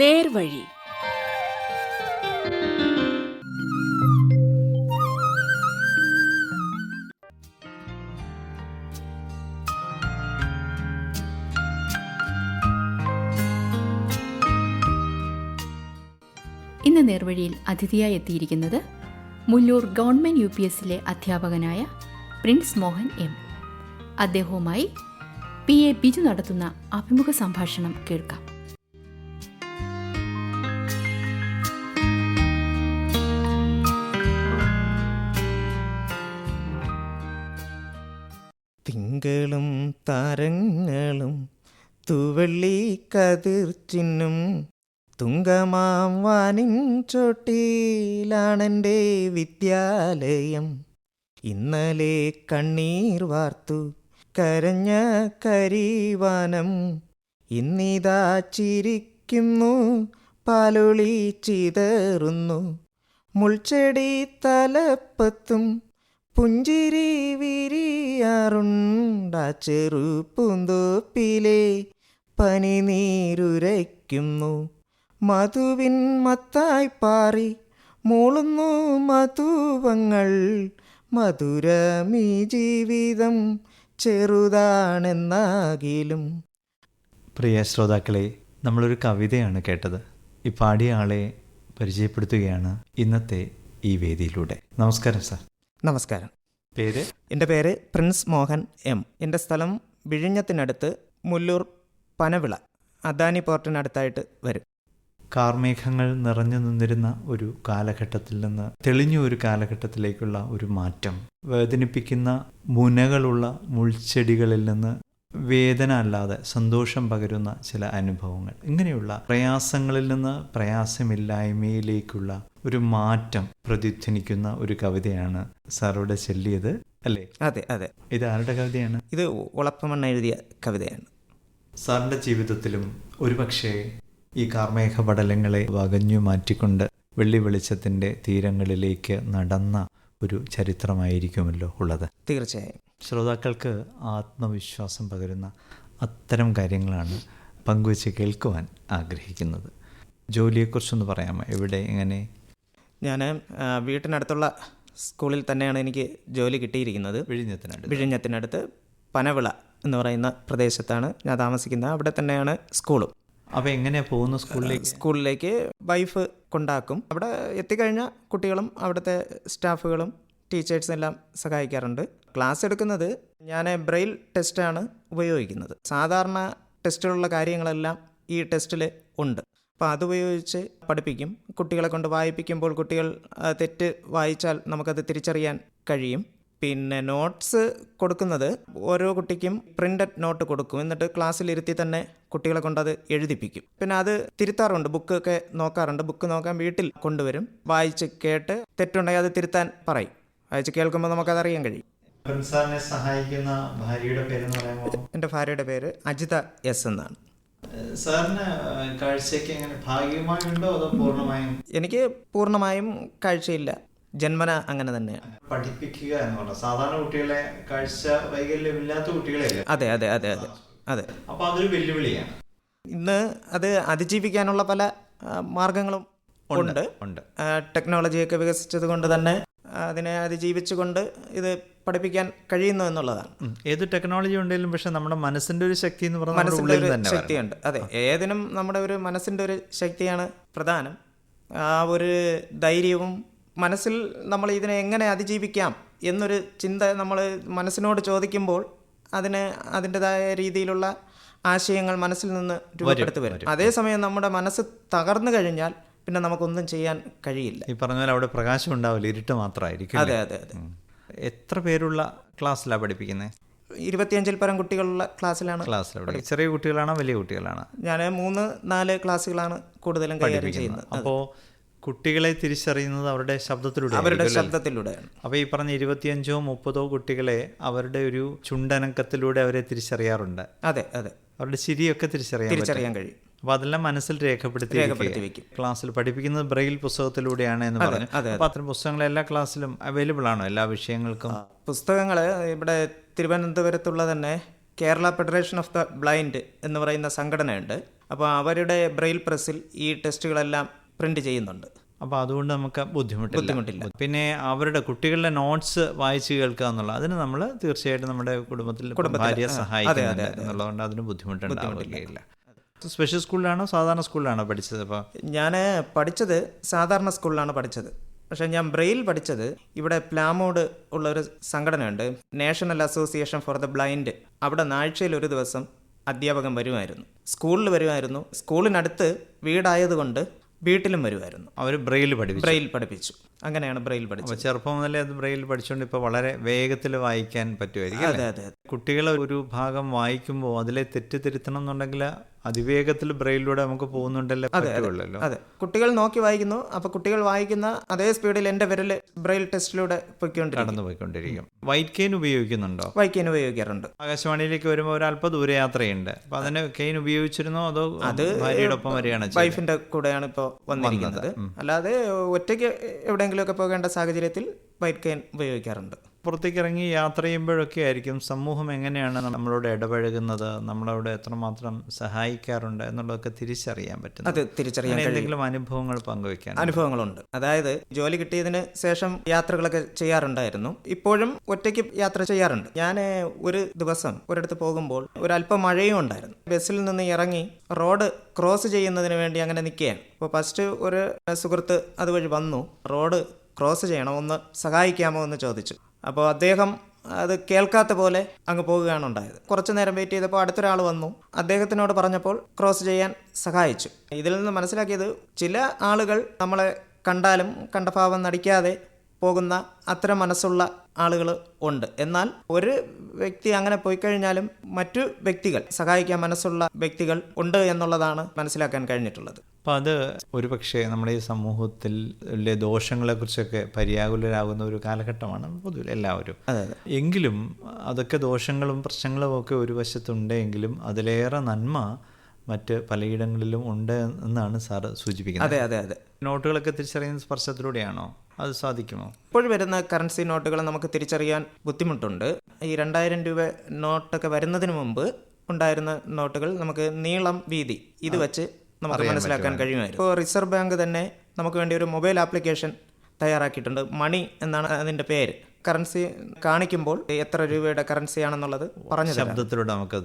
നേർവഴി. ഇന്ന് നേർവഴിയിൽ അതിഥിയായി എത്തിയിരിക്കുന്നത് മുല്ലൂർ ഗവൺമെന്റ് യു പി എസിലെ അധ്യാപകനായ പ്രിൻസ് മോഹൻ എം. അദ്ദേഹവുമായി പി എ ബിജു നടത്തുന്ന അഭിമുഖ സംഭാഷണം കേൾക്കാം. തൂവള്ളി കതിർ ചിന്നും തുങ്കമാം വാനിൻ ചോട്ടിയിലാണെന്റെ വിദ്യാലയം. ഇന്നലെ കണ്ണീർ വാർത്തു കരഞ്ഞ കരിവാനം. ഇന്നിതാ ചിരിക്കുന്നു പാലൊളി ചിതറുന്നു. മുൾച്ചെടി തലപ്പത്തും പുഞ്ചിരി വിരിയാറുണ്ടാ ചെറു പൂന്തോപ്പിലെ പനിനീരുരയ്ക്കുന്നു മധുവിൻ മത്തായി പാറി മൂളുന്നു മധുവങ്ങൾ. മധുരമീ ജീവിതം ചെറുതാണെന്നാകിലും. പ്രിയ ശ്രോതാക്കളെ നമ്മളൊരു കവിതയാണ് കേട്ടത്. ഈ പാടിയ ആളെ പരിചയപ്പെടുത്തുകയാണ് ഇന്നത്തെ ഈ വേദിയിലൂടെ. നമസ്കാരം സാർ. നമസ്കാരം. പേര്? എന്റെ പേര് പ്രിൻസ് മോഹൻ എം. എന്റെ സ്ഥലം വിഴിഞ്ഞത്തിനടുത്ത് മുല്ലൂർ പനവിള അദാനി പോർട്ടിനടുത്തായിട്ട് വരും. കാർമേഘങ്ങൾ നിറഞ്ഞു നിന്നിരുന്ന ഒരു കാലഘട്ടത്തിൽ നിന്ന് തെളിഞ്ഞ ഒരു കാലഘട്ടത്തിലേക്കുള്ള ഒരു മാറ്റം. വേദനിപ്പിക്കുന്ന മുനകളുള്ള മുൾച്ചെടികളിൽ നിന്ന് വേദന അല്ലാതെ സന്തോഷം പകരുന്ന ചില അനുഭവങ്ങൾ. ഇങ്ങനെയുള്ള പ്രയാസങ്ങളിൽ നിന്ന് പ്രയാസമില്ലായ്മയിലേക്കുള്ള ഒരു മാറ്റം പ്രതിധ്വനിക്കുന്ന ഒരു കവിതയാണ് സാറോടെ ചൊല്ലിയത് അല്ലേ? അതെ അതെ. ഇത് ആരുടെ കവിതയാണ്? ഇത് ഉളപ്പമണ്ണ എഴുതിയ കവിതയാണ്. സാറിന്റെ ജീവിതത്തിലും ഒരുപക്ഷേ ഈ കാർമേഘ പടലങ്ങളെ വകഞ്ഞു മാറ്റിക്കൊണ്ട് വെള്ളി വെളിച്ചത്തിന്റെ തീരങ്ങളിലേക്ക് നടന്ന ഒരു ചരിത്രമായിരിക്കുമല്ലോ ഉള്ളത്. തീർച്ചയായും. ശ്രോതാക്കൾക്ക് ആത്മവിശ്വാസം പകരുന്ന അത്തരം കാര്യങ്ങളാണ് പങ്കുവച്ച് കേൾക്കുവാൻ ആഗ്രഹിക്കുന്നത്. ജോലിയെക്കുറിച്ചൊന്ന് പറയാമോ? എവിടെ എങ്ങനെ? ഞാൻ വീട്ടിനടുത്തുള്ള സ്കൂളിൽ തന്നെയാണ് എനിക്ക് ജോലി കിട്ടിയിരിക്കുന്നത്. വിഴിഞ്ഞത്തിനടുത്ത്. വിഴിഞ്ഞത്തിനടുത്ത് പനവിള. എന്ന് പറയുന്ന പ്രദേശത്താണ് ഞാൻ താമസിക്കുന്നത്. അവിടെ തന്നെയാണ് സ്കൂളും. അപ്പോൾ എങ്ങനെയാണ് പോകുന്ന സ്കൂളിലേക്ക്? സ്കൂളിലേക്ക് വൈഫ് കൊണ്ടാക്കും. അവിടെ എത്തിക്കഴിഞ്ഞാൽ കുട്ടികളും അവിടുത്തെ സ്റ്റാഫുകളും ടീച്ചേഴ്സും എല്ലാം സഹായിക്കാറുണ്ട്. ക്ലാസ് എടുക്കുന്നത് ഞാൻ ബ്രെയിൽ ടെസ്റ്റാണ് ഉപയോഗിക്കുന്നത്. സാധാരണ ടെസ്റ്റുകളുള്ള കാര്യങ്ങളെല്ലാം ഈ ടെസ്റ്റിൽ ഉണ്ട്. അപ്പോൾ അതുപയോഗിച്ച് പഠിപ്പിക്കും. കുട്ടികളെ കൊണ്ട് വായിപ്പിക്കുമ്പോൾ കുട്ടികൾ തെറ്റ് വായിച്ചാൽ നമുക്കത് തിരിച്ചറിയാൻ കഴിയും. പിന്നെ നോട്ട്സ് കൊടുക്കുന്നത് ഓരോ കുട്ടിക്കും പ്രിന്റഡ് നോട്ട് കൊടുക്കും. എന്നിട്ട് ക്ലാസ്സിലിരുത്തി തന്നെ കുട്ടികളെ കൊണ്ട് അത് എഴുതിപ്പിക്കും. പിന്നെ അത് തിരുത്താറുണ്ട്. ബുക്കൊക്കെ നോക്കാറുണ്ട്. ബുക്ക് നോക്കാൻ വീട്ടിൽ കൊണ്ടുവരും. വായിച്ച് കേട്ട് തെറ്റുണ്ടെങ്കിൽ അത് തിരുത്താൻ പറയും. വായിച്ച് കേൾക്കുമ്പോൾ നമുക്കത് അറിയാൻ കഴിയും. സാറിനെ സഹായിക്കുന്ന ഭാര്യയുടെ പേര് പറയുമ്പോൾ? എന്റെ ഭാര്യയുടെ പേര് അജിത എസ് എന്നാണ്. സാറിന് കാഴ്ചയ്ക്ക് എങ്ങനെ ഭാഗ്യമായുണ്ടോ അതോ പൂർണമായും? എനിക്ക് പൂർണമായും കാഴ്ചയില്ല. ജന്മന അങ്ങനെ തന്നെയാണ് പഠിപ്പിക്കുക എന്ന് പറഞ്ഞാൽ സാധാരണ കുട്ടികളെ കാഴ്ച വൈകല്യമില്ലാത്ത കുട്ടികളെ അതെ അതെ അതെ അതെ അതെ. അപ്പൊ അതൊരു വെല്ലുവിളിയാണ്. ഇന്ന് അത് അതിജീവിക്കാനുള്ള പല മാർഗങ്ങളും ഉണ്ട് ഉണ്ട്. ടെക്നോളജിയൊക്കെ വികസിച്ചത് കൊണ്ട് തന്നെ അതിനെ അതിജീവിച്ചുകൊണ്ട് ഇത് പഠിപ്പിക്കാൻ കഴിയുന്നു എന്നുള്ളതാണ്. ഏത് ടെക്നോളജി ഉണ്ടെങ്കിലും പക്ഷെ നമ്മുടെ മനസ്സിന്റെ ഒരു ശക്തി എന്ന് പറഞ്ഞാൽ ഉള്ളിൽ ഒരു. ശക്തിയുണ്ട്. അതെ ഏതിനും നമ്മുടെ ഒരു മനസ്സിന്റെ ഒരു ശക്തിയാണ് പ്രധാനം. ആ ഒരു ധൈര്യവും മനസ്സിൽ നമ്മൾ ഇതിനെ എങ്ങനെ അതിജീവിക്കാം എന്നൊരു ചിന്ത നമ്മൾ മനസ്സിനോട് ചോദിക്കുമ്പോൾ അതിന് അതിന്റെതായ രീതിയിലുള്ള ആശയങ്ങൾ മനസ്സിൽ നിന്ന് രൂപപ്പെടുത്തി വരും. അതേസമയം നമ്മുടെ മനസ്സ് തകർന്നു കഴിഞ്ഞാൽ പിന്നെ നമുക്കൊന്നും ചെയ്യാൻ കഴിയില്ല. ഈ പറഞ്ഞ പോലെ അവിടെ പ്രകാശം ഉണ്ടാവില്ല ഇരുട്ട് മാത്രമായിരിക്കും അതെ അതെ അതെ. എത്ര പേരുള്ള ക്ലാസ്സിലാണ് പഠിപ്പിക്കുന്നത്? ഇരുപത്തിയഞ്ചിൽ പരം കുട്ടികളുള്ള ക്ലാസ്സിലാണ് ക്ലാസ്സിലാണ് ചെറിയ കുട്ടികളാണോ വലിയ കുട്ടികളാണ്? ഞാൻ മൂന്ന് നാല് ക്ലാസ്സുകളാണ് കൂടുതലും കൈകാര്യം ചെയ്യുന്നത്. അപ്പോൾ കുട്ടികളെ തിരിച്ചറിയുന്നത് അവരുടെ ശബ്ദത്തിലൂടെ അവരുടെ ശബ്ദത്തിലൂടെ അപ്പൊ ശബ്ദത്തിലൂടെയാണ്. അപ്പോൾ ഈ പറഞ്ഞ ഇരുപത്തിയഞ്ചോ മുപ്പതോ കുട്ടികളെ അവരുടെ ഒരു ചുണ്ടനക്കത്തിലൂടെ അവരെ തിരിച്ചറിയാറുണ്ട്. അതെ അതെ. അവരുടെ ശരിയൊക്കെ തിരിച്ചറിയാൻ തിരിച്ചറിയാൻ കഴിയും. അപ്പോൾ അതെല്ലാം മനസ്സിൽ രേഖപ്പെടുത്തി രേഖപ്പെടുത്തി വെക്കും. ക്ലാസ്സിൽ പഠിപ്പിക്കുന്നത് ബ്രെയിൽ പുസ്തകത്തിലൂടെയാണ് എന്ന് പറഞ്ഞു. അപ്പൊ അപ്പോൾ അത്തരം പുസ്തകങ്ങൾ എല്ലാ ക്ലാസ്സിലും അവൈലബിൾ ആണോ എല്ലാ വിഷയങ്ങൾക്കും? പുസ്തകങ്ങൾ ഇവിടെ തിരുവനന്തപുരത്തുള്ള തന്നെ Kerala federation of the blind എന്ന് പറയുന്ന സംഘടനയുണ്ട്. അപ്പോൾ അവരുടെ ബ്രെയിൽ പ്രസ്സിൽ ഈ ടെസ്റ്റുകളെല്ലാം പ്രിന്റ് ചെയ്യുന്നുണ്ട്. അപ്പോൾ അതുകൊണ്ട് നമുക്ക് ബുദ്ധിമുട്ടില്ല. ബുദ്ധിമുട്ടില്ല. പിന്നെ അവരുടെ കുട്ടികളുടെ നോട്ട്സ് വായിച്ചു കേൾക്കുക എന്നുള്ള അതിന് നമ്മൾ തീർച്ചയായിട്ടും നമ്മുടെ കുടുംബത്തിൽ ഭാര്യ സഹായിക്കുന്നുണ്ട് എന്നുള്ളതുകൊണ്ട് അതിന് ബുദ്ധിമുട്ടുണ്ടാവില്ല സ്പെഷ്യൽ സ്കൂളിലാണോ സാധാരണ സ്കൂളിലാണോ പഠിച്ചത് അപ്പോൾ ഞാൻ പഠിച്ചത് സാധാരണ സ്കൂളിലാണ് പഠിച്ചത്. പക്ഷേ ഞാൻ ബ്രെയിൽ പഠിച്ചത് ഇവിടെ പ്ലാമോഡ് ഉള്ള ഒരു സംഘടനയുണ്ട്. National association for the blind അവിടെ നാഴ്ചയിൽ ഒരു ദിവസം അധ്യാപകൻ വരുമായിരുന്നു. സ്കൂളിൽ വരുമായിരുന്നു. സ്കൂളിനടുത്ത് വീടായതുകൊണ്ട് വീട്ടിലും വരുമായിരുന്നു അവർ ബ്രെയിൽ പഠിപ്പിച്ചു. ബ്രെയിൽ പഠിപ്പിച്ചു. അങ്ങനെയാണ് ബ്രെയിൽ പഠിച്ചത്. ചെറുപ്പം മുതലേ അത് ബ്രെയിൽ പഠിച്ചുകൊണ്ട് ഇപ്പോൾ വളരെ വേഗത്തിൽ വായിക്കാൻ പറ്റുമായിരിക്കും അതെ? അതെ അതെ. കുട്ടികൾ ഒരു ഭാഗം വായിക്കുമ്പോൾ അതിലെ തെറ്റ് തിരുത്തണം എന്നുണ്ടെങ്കിൽ അതിവേഗത്തിൽ ബ്രെയിലൂടെ നമുക്ക് പോകുന്നുണ്ടല്ലോ? പറ്റുള്ളല്ലോ അതെ കുട്ടികൾ നോക്കി വായിക്കുന്നു. അപ്പൊ കുട്ടികൾ വായിക്കുന്ന അതേ സ്പീഡിൽ എന്റെ വിരൽ ബ്രെയിൽ ടെസ്റ്റിലൂടെ കടന്നു പോയിക്കൊണ്ടിരിക്കും. വൈറ്റ് കെയിൻ ഉപയോഗിക്കുന്നുണ്ടോ? വൈറ്റ് കെയിൻ ഉപയോഗിക്കാറുണ്ട്. ആകാശവാണിയിലേക്ക് വരുമ്പോൾ ഒരു അല്പ ദൂരയാത്രയുണ്ട് അപ്പൊ അതിന് കെയിൻ ഉപയോഗിച്ചിരുന്നോ അതോ ഭാര്യയുടെ ഒപ്പം വരികയാണ് വൈഫിന്റെ കൂടെയാണ് ഇപ്പോൾ വന്നിരിക്കുന്നത്. അല്ലാതെ ഒറ്റയ്ക്ക് എവിടെയെങ്കിലുമൊക്കെ പോകേണ്ട സാഹചര്യത്തിൽ വൈറ്റ് കെയിൻ ഉപയോഗിക്കാറുണ്ട്. പുറത്തേക്ക് ഇറങ്ങി യാത്ര ചെയ്യുമ്പോഴൊക്കെ ആയിരിക്കും സമൂഹം എങ്ങനെയാണ് നമ്മളോട് ഇടപഴകുന്നത് നമ്മളോട് എത്രമാത്രം സഹായിക്കാറുണ്ട് എന്നുള്ളതൊക്കെ തിരിച്ചറിയാൻ പറ്റും അത് തിരിച്ചറിയാൻ എന്തെങ്കിലും അനുഭവങ്ങൾ പങ്കുവെക്കാൻ അനുഭവങ്ങളുണ്ട്. അതായത് ജോലി കിട്ടിയതിന് ശേഷം യാത്രകളൊക്കെ ചെയ്യാറുണ്ടായിരുന്നു. ഇപ്പോഴും ഒറ്റയ്ക്ക് യാത്ര ചെയ്യാറുണ്ട്. ഞാൻ ഒരു ദിവസം ഒരിടത്ത് പോകുമ്പോൾ ഒരല്പം മഴയും ഉണ്ടായിരുന്നു. ബസ്സിൽ നിന്ന് ഇറങ്ങി റോഡ് ക്രോസ് ചെയ്യുന്നതിന് വേണ്ടി അങ്ങനെ നിൽക്കുകയാണ്. അപ്പോൾ ഫസ്റ്റ് ഒരു സുഹൃത്ത് അതുവഴി വന്നു. റോഡ് ക്രോസ് ചെയ്യണം? ഒന്ന് സഹായിക്കാമോ എന്ന് ചോദിച്ചു. അപ്പോൾ അദ്ദേഹം അത് കേൾക്കാത്ത പോലെ അങ്ങ് പോവുകയാണ് ഉണ്ടായത്. കുറച്ചു നേരം വെയിറ്റ് ചെയ്തപ്പോൾ അടുത്തൊരാൾ വന്നു. അദ്ദേഹത്തിനോട് പറഞ്ഞപ്പോൾ ക്രോസ് ചെയ്യാൻ സഹായിച്ചു. ഇതിൽ നിന്ന് മനസ്സിലാക്കിയത് ചില ആളുകൾ നമ്മളെ കണ്ടാലും കണ്ട ഭാവം നടിക്കാതെ പോകുന്ന അത്തരം മനസ്സുള്ള ആളുകൾ ഉണ്ട്. എന്നാൽ ഒരു വ്യക്തി അങ്ങനെ പോയി കഴിഞ്ഞാലും മറ്റു വ്യക്തികൾ സഹായിക്കാൻ മനസ്സുള്ള വ്യക്തികൾ ഉണ്ട് എന്നുള്ളതാണ് മനസ്സിലാക്കാൻ കഴിഞ്ഞിട്ടുള്ളത്. അപ്പോൾ അത് ഒരു പക്ഷേ നമ്മുടെ ഈ സമൂഹത്തിൽ ദോഷങ്ങളെ ദോഷങ്ങളെക്കുറിച്ചൊക്കെ പര്യാകുലരാകുന്ന ഒരു കാലഘട്ടമാണ് പൊതുവെ എല്ലാവരും. എങ്കിലും അതൊക്കെ ദോഷങ്ങളും പ്രശ്നങ്ങളും ഒക്കെ ഒരു വശത്തുണ്ടെങ്കിലും അതിലേറെ നന്മ മറ്റ് പലയിടങ്ങളിലും ഉണ്ട് എന്നാണ് സാറ് സൂചിപ്പിക്കുന്നത്. അതെ അതെ അതെ. നോട്ടുകളൊക്കെ തിരിച്ചറിയുന്ന സ്പർശത്തിലൂടെയാണോ അത് സാധിക്കുമോ? ഇപ്പോൾ വരുന്ന കറൻസി നോട്ടുകൾ നമുക്ക് തിരിച്ചറിയാൻ ബുദ്ധിമുട്ടുണ്ട്. ഈ രണ്ടായിരം രൂപ നോട്ടൊക്കെ വരുന്നതിന് മുമ്പ് ഉണ്ടായിരുന്ന നോട്ടുകൾ നമുക്ക് നീളം വീതി ഇത് വെച്ച് നമുക്ക് മനസ്സിലാക്കാൻ കഴിയുമായിരുന്നു. ഇപ്പോൾ റിസർവ് ബാങ്ക് തന്നെ നമുക്ക് വേണ്ടി ഒരു മൊബൈൽ ആപ്ലിക്കേഷൻ തയ്യാറാക്കിയിട്ടുണ്ട്. മണി എന്നാണ് അതിന്റെ പേര്. കറൻസി കാണിക്കുമ്പോൾ എത്ര രൂപയുടെ കറൻസി ആണെന്നുള്ളത് പറഞ്ഞു ശബ്ദത്തിലൂടെ നമുക്ക്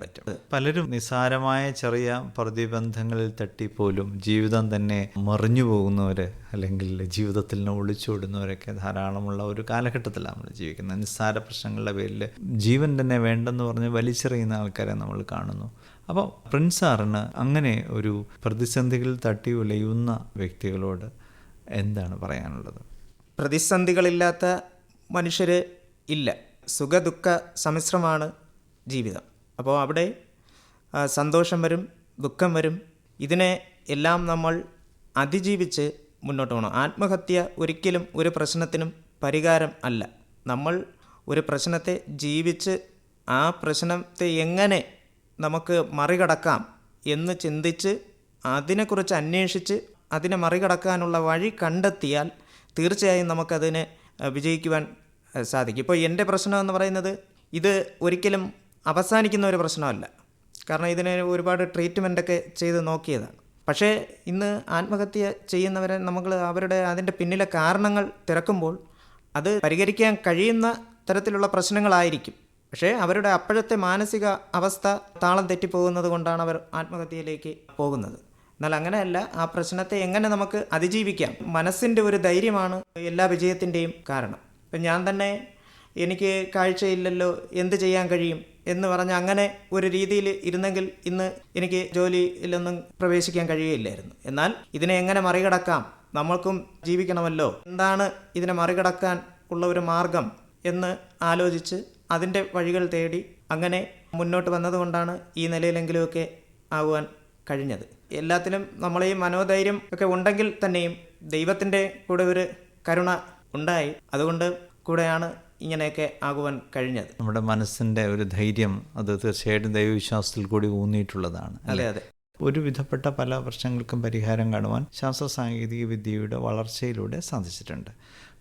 പറ്റും. പലരും നിസാരമായ ചെറിയ പ്രതിബന്ധങ്ങളിൽ തട്ടിപ്പോലും ജീവിതം തന്നെ മറിഞ്ഞു പോകുന്നവര് അല്ലെങ്കിൽ ജീവിതത്തിൽ നിന്ന് ഒളിച്ചോടുന്നവരൊക്കെ ധാരാളമുള്ള ഒരു കാലഘട്ടത്തിലാണ് നമ്മൾ ജീവിക്കുന്നത്. നിസ്സാര പ്രശ്നങ്ങളുടെ പേരിൽ ജീവൻ തന്നെ വേണ്ടെന്ന് പറഞ്ഞ് വലിച്ചെറിയുന്ന ആൾക്കാരെ നമ്മൾ കാണുന്നു. അപ്പോൾ പ്രിൻസാറിന് അങ്ങനെ ഒരു പ്രതിസന്ധികളിൽ തട്ടി ഉലയുന്ന വ്യക്തികളോട് എന്താണ് പറയാനുള്ളത്? പ്രതിസന്ധികളില്ലാത്ത മനുഷ്യർ ഇല്ല. സുഖദുഃഖ സമ്മിശ്രമാണ് ജീവിതം. അപ്പോൾ അവിടെ സന്തോഷം വരും ദുഃഖം വരും. ഇതിനെ എല്ലാം നമ്മൾ അതിജീവിച്ച് മുന്നോട്ട് പോകണം. ആത്മഹത്യ ഒരിക്കലും ഒരു പ്രശ്നത്തിനും പരിഹാരം അല്ല. നമ്മൾ ഒരു പ്രശ്നത്തെ ജീവിച്ച് ആ പ്രശ്നത്തെ എങ്ങനെ നമുക്ക് മറികടക്കാം എന്ന് ചിന്തിച്ച് അതിനെക്കുറിച്ച് അന്വേഷിച്ച് അതിനെ മറികടക്കാനുള്ള വഴി കണ്ടെത്തിയാൽ തീർച്ചയായും നമുക്കതിനെ വിജയിക്കുവാൻ സാധിക്കും. ഇപ്പോൾ എന്റെ പ്രശ്നം എന്ന് പറയുന്നത് ഇത് ഒരിക്കലും അവസാനിക്കുന്ന ഒരു പ്രശ്നമല്ല. കാരണം ഇതിന് ഒരുപാട് ട്രീറ്റ്മെന്റൊക്കെ ചെയ്ത് നോക്കിയതാണ്. പക്ഷേ ഇന്ന് ആത്മഹത്യ ചെയ്യുന്നവരെ നമ്മൾ അവരുടെ അതിന്റെ പിന്നിലെ കാരണങ്ങൾ തിരക്കുമ്പോൾ അത് പരിഹരിക്കാൻ കഴിയുന്ന തരത്തിലുള്ള പ്രശ്നങ്ങളായിരിക്കും. പക്ഷേ അവരുടെ അപ്പോഴത്തെ മാനസിക അവസ്ഥ താളം തെറ്റിപ്പോകുന്നത് കൊണ്ടാണ് അവർ ആത്മഹത്യയിലേക്ക് പോകുന്നത്. എന്നാൽ അങ്ങനെയല്ല ആ പ്രശ്നത്തെ എങ്ങനെ നമുക്ക് അതിജീവിക്കാം? മനസ്സിന്റെ ഒരു ധൈര്യമാണ് എല്ലാ വിജയത്തിന്റെയും കാരണം. ഇപ്പം ഞാൻ തന്നെ എനിക്ക് കാഴ്ചയില്ലല്ലോ എന്ത് ചെയ്യാൻ കഴിയും എന്ന് പറഞ്ഞ് അങ്ങനെ ഒരു രീതിയിൽ ഇരുന്നെങ്കിൽ ഇന്ന് എനിക്ക് ജോലിയിലൊന്നും പ്രവേശിക്കാൻ കഴിയുകയില്ലായിരുന്നു. എന്നാൽ ഇതിനെ എങ്ങനെ മറികടക്കാം? നമ്മൾക്കും ജീവിക്കണമല്ലോ. എന്താണ് ഇതിനെ മറികടക്കാൻ ഉള്ള ഒരു മാർഗം എന്ന് ആലോചിച്ച് അതിന്റെ വഴികൾ തേടി അങ്ങനെ മുന്നോട്ട് വന്നതുകൊണ്ടാണ് ഈ നിലയിലെങ്കിലുമൊക്കെ ആകുവാൻ കഴിഞ്ഞത്. എല്ലാത്തിലും നമ്മളെ ഈ മനോധൈര്യം ഒക്കെ ഉണ്ടെങ്കിൽ തന്നെയും ദൈവത്തിന്റെ കൂടെ ഒരു കരുണ ഉണ്ടായി. അതുകൊണ്ട് കൂടെയാണ് ഇങ്ങനെയൊക്കെ ആകുവാൻ കഴിഞ്ഞത്. നമ്മുടെ മനസ്സിന്റെ ഒരു ധൈര്യം അത് തീർച്ചയായിട്ടും ദൈവവിശ്വാസത്തിൽ കൂടി ഊന്നിയിട്ടുള്ളതാണ് അതെ അതെ. ഒരു വിധപ്പെട്ട പല പ്രശ്നങ്ങൾക്കും പരിഹാരം കാണുവാൻ ശാസ്ത്ര സാങ്കേതിക വിദ്യയുടെ വളർച്ചയിലൂടെ സാധിച്ചിട്ടുണ്ട്.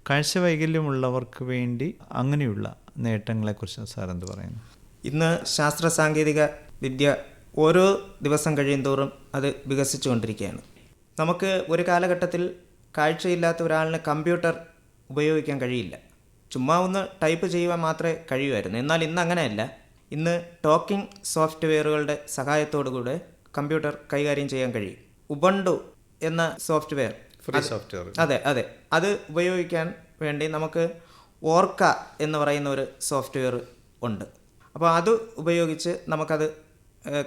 കാഴ്ച വൈകല്യമുള്ളവർക്ക് വേണ്ടി അങ്ങനെയുള്ള നേട്ടങ്ങളെക്കുറിച്ച് സാർ എന്ത് പറയുന്നു? ഇന്ന് ശാസ്ത്ര സാങ്കേതിക വിദ്യ ഓരോ ദിവസം കഴിയുന്തോറും അത് വികസിച്ചുകൊണ്ടിരിക്കുകയാണ്. നമുക്ക് ഒരു കാലഘട്ടത്തിൽ കാഴ്ചയില്ലാത്ത ഒരാളിന് കമ്പ്യൂട്ടർ ഉപയോഗിക്കാൻ കഴിയില്ല. ചുമ്മാ ഒന്ന് ടൈപ്പ് ചെയ്യുവാൻ മാത്രമേ കഴിയുമായിരുന്നു എന്നാൽ ഇന്ന് അങ്ങനെയല്ല. ഇന്ന് ടോക്കിംഗ് സോഫ്റ്റ്വെയറുകളുടെ സഹായത്തോടുകൂടെ കമ്പ്യൂട്ടർ കൈകാര്യം ചെയ്യാൻ കഴിയും. ഉബണ്ടു എന്ന സോഫ്റ്റ്വെയർ. സോഫ്റ്റ്വെയർ. അതെ അതെ. അത് ഉപയോഗിക്കാൻ വേണ്ടി നമുക്ക് ഓർക്ക എന്ന് പറയുന്ന ഒരു സോഫ്റ്റ്വെയർ ഉണ്ട്. അപ്പോൾ അത് ഉപയോഗിച്ച് നമുക്കത്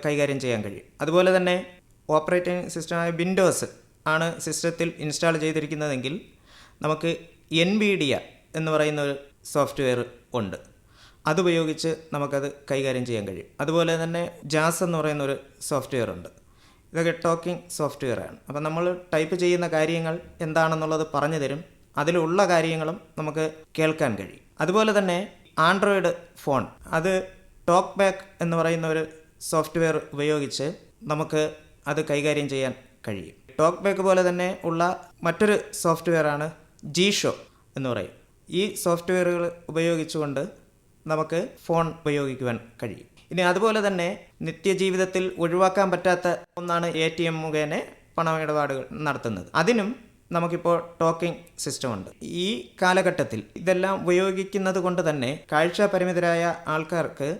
കൈകാര്യം ചെയ്യാൻ കഴിയും. അതുപോലെ തന്നെ ഓപ്പറേറ്റിംഗ് സിസ്റ്റമായ വിൻഡോസ് ആണ് സിസ്റ്റത്തിൽ ഇൻസ്റ്റാൾ ചെയ്തിരിക്കുന്നതെങ്കിൽ നമുക്ക് എൻ ബി ഡി എന്ന് പറയുന്ന ഒരു സോഫ്റ്റ്വെയർ ഉണ്ട്. അതുപയോഗിച്ച് നമുക്കത് കൈകാര്യം ചെയ്യാൻ കഴിയും. അതുപോലെ തന്നെ ജാസ് എന്ന് പറയുന്ന ഒരു സോഫ്റ്റ്വെയർ ഉണ്ട്. ഇതൊക്കെ ടോക്കിംഗ് സോഫ്റ്റ്വെയർ ആണ്. അപ്പോൾ നമ്മൾ ടൈപ്പ് ചെയ്യുന്ന കാര്യങ്ങൾ എന്താണെന്നുള്ളത് പറഞ്ഞു തരും. അതിലുള്ള കാര്യങ്ങളും നമുക്ക് കേൾക്കാൻ കഴിയും. അതുപോലെ തന്നെ ആൻഡ്രോയിഡ് ഫോൺ. അത് ടോക്ക് ബാക്ക് എന്ന് പറയുന്ന ഒരു സോഫ്റ്റ്വെയർ ഉപയോഗിച്ച് നമുക്ക് അത് കൈകാര്യം ചെയ്യാൻ കഴിയും. ടോക്ക് ബാക്ക് പോലെ തന്നെ ഉള്ള മറ്റൊരു സോഫ്റ്റ്വെയർ ആണ് ഷോ എന്ന് പറയും. ഈ സോഫ്റ്റ്വെയറുകൾ ഉപയോഗിച്ചുകൊണ്ട് നമുക്ക് ഫോൺ ഉപയോഗിക്കുവാൻ കഴിയും. ഇനി അതുപോലെ തന്നെ നിത്യജീവിതത്തിൽ ഒഴിവാക്കാൻ പറ്റാത്ത ഒന്നാണ് എ ടി എം മുഖേന പണമിടപാടുകൾ നടത്തുന്നത്. അതിനും നമുക്കിപ്പോൾ ടോക്കിംഗ് സിസ്റ്റം ഉണ്ട്. ഈ കാലഘട്ടത്തിൽ ഇതെല്ലാം ഉപയോഗിക്കുന്നത് കൊണ്ട് തന്നെ കാഴ്ച പരിമിതരായ ആൾക്കാർക്ക്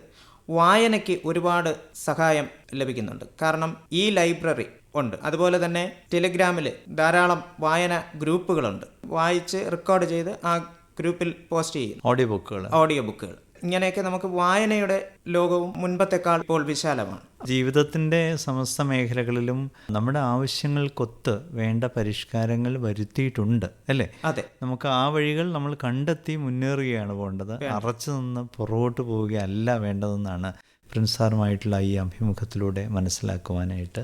വായനയ്ക്ക് ഒരുപാട് സഹായം ലഭിക്കുന്നുണ്ട്. കാരണം ഈ ലൈബ്രറി ഉണ്ട്. അതുപോലെ തന്നെ ടെലിഗ്രാമിൽ ധാരാളം വായന ഗ്രൂപ്പുകളുണ്ട്. വായിച്ച് റെക്കോർഡ് ചെയ്ത് ആ ഗ്രൂപ്പിൽ പോസ്റ്റ് ചെയ്യും ഓഡിയോ ബുക്കുകൾ ഓഡിയോ ബുക്കുകൾ ഇങ്ങനെയൊക്കെ നമുക്ക് വായനയുടെ ലോകവും മുൻപത്തെക്കാൾ ഇപ്പോൾ വിശാലമാണ്. ജീവിതത്തിന്റെ സമസ്ത മേഖലകളിലും നമ്മുടെ ആവശ്യങ്ങൾക്കൊത്ത് വേണ്ട പരിഷ്കാരങ്ങൾ വരുത്തിയിട്ടുണ്ട് അല്ലേ? അതെ. നമുക്ക് ആ വഴികൾ നമ്മൾ കണ്ടെത്തി മുന്നേറുകയാണ് പോകേണ്ടത് അറച്ചു നിന്ന് പുറകോട്ട് പോവുകയല്ല വേണ്ടതെന്നാണ് പ്രിൻസാറുമായിട്ടുള്ള ഈ അഭിമുഖത്തിലൂടെ മനസ്സിലാക്കുവാനായിട്ട്.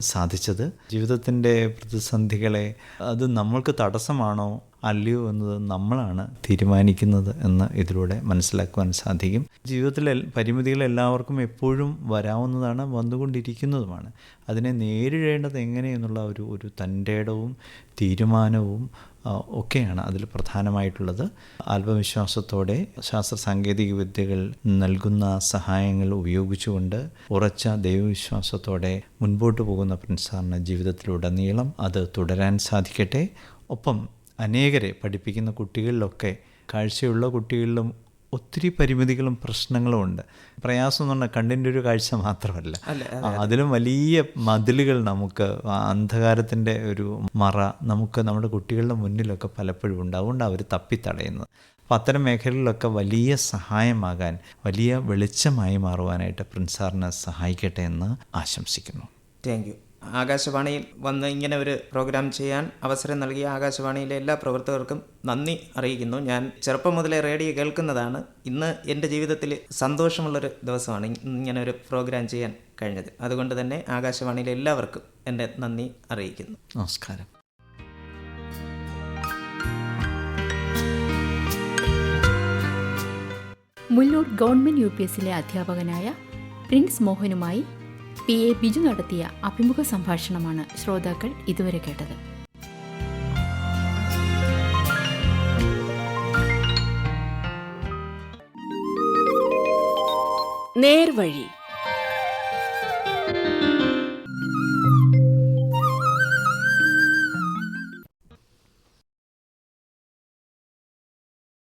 സാധിച്ചത്. ജീവിതത്തിന്റെ പ്രതിസന്ധികളെ അത് നമ്മൾക്ക് തടസ്സമാണോ അല്ലയോ എന്നത് നമ്മളാണ് തീരുമാനിക്കുന്നത് എന്ന് ഇതിലൂടെ മനസ്സിലാക്കുവാൻ സാധിക്കും. ജീവിതത്തിലെ പരിമിതികൾ എല്ലാവർക്കും എപ്പോഴും വരാവുന്നതാണ് വന്നുകൊണ്ടിരിക്കുന്നതുമാണ്. അതിനെ നേരിടേണ്ടത് എങ്ങനെയെന്നുള്ള ഒരു ഒരു തന്റെടവും തീരുമാനവും ഒക്കെയാണ് അതിൽ പ്രധാനമായിട്ടുള്ളത്. ആത്മവിശ്വാസത്തോടെ ശാസ്ത്ര സാങ്കേതിക വിദ്യകൾ നൽകുന്ന സഹായങ്ങൾ ഉപയോഗിച്ചുകൊണ്ട് ഉറച്ച ദൈവവിശ്വാസത്തോടെ മുൻപോട്ട് പോകുന്ന പ്രിൻസാറിന് ജീവിതത്തിലുടനീളം അത് തുടരാൻ സാധിക്കട്ടെ. ഒപ്പം അനേകരെ പഠിപ്പിക്കുന്ന കുട്ടികളിലൊക്കെ കാഴ്ചയുള്ള കുട്ടികളിലും ഒത്തിരി പരിമിതികളും പ്രശ്നങ്ങളും ഉണ്ട്. പ്രയാസം എന്ന് പറഞ്ഞാൽ കണ്ണിന്റെ ഒരു കാഴ്ച മാത്രമല്ല. അതിലും വലിയ മതിലുകൾ നമുക്ക് അന്ധകാരത്തിന്റെ ഒരു മറ നമുക്ക് നമ്മുടെ കുട്ടികളുടെ മുന്നിലൊക്കെ പലപ്പോഴും ഉണ്ട്. അതുകൊണ്ട് അവർ തപ്പിത്തടയുന്നത്. അപ്പം അത്തരം മേഖലകളിലൊക്കെ വലിയ സഹായമാകാൻ വലിയ വെളിച്ചമായി മാറുവാനായിട്ട് പ്രിൻസാറിനെ സഹായിക്കട്ടെ എന്ന് ആശംസിക്കുന്നു. Thank you. ആകാശവാണിയിൽ വന്ന് ഇങ്ങനെ ഒരു പ്രോഗ്രാം ചെയ്യാൻ അവസരം നൽകിയ ആകാശവാണിയിലെ എല്ലാ പ്രവർത്തകർക്കും നന്ദി അറിയിക്കുന്നു. ഞാൻ ചെറുപ്പം മുതലേ റേഡിയോ കേൾക്കുന്നതാണ്. ഇന്ന് എന്റെ ജീവിതത്തിൽ സന്തോഷമുള്ളൊരു ദിവസമാണ് ഇങ്ങനെ ഒരു പ്രോഗ്രാം ചെയ്യാൻ കഴിഞ്ഞത്. അതുകൊണ്ട് തന്നെ ആകാശവാണിയിലെ എല്ലാവർക്കും എന്റെ നന്ദി അറിയിക്കുന്നു. നമസ്കാരം. മുല്ലൂർ ഗവൺമെന്റ് യു പി എസിലെ അധ്യാപകനായ പ്രിൻസ് മോഹനുമായി പി എ ബിജു നടത്തിയ അഭിമുഖ സംഭാഷണമാണ് ശ്രോതാക്കൾ ഇതുവരെ കേട്ടത്. നേർവഴി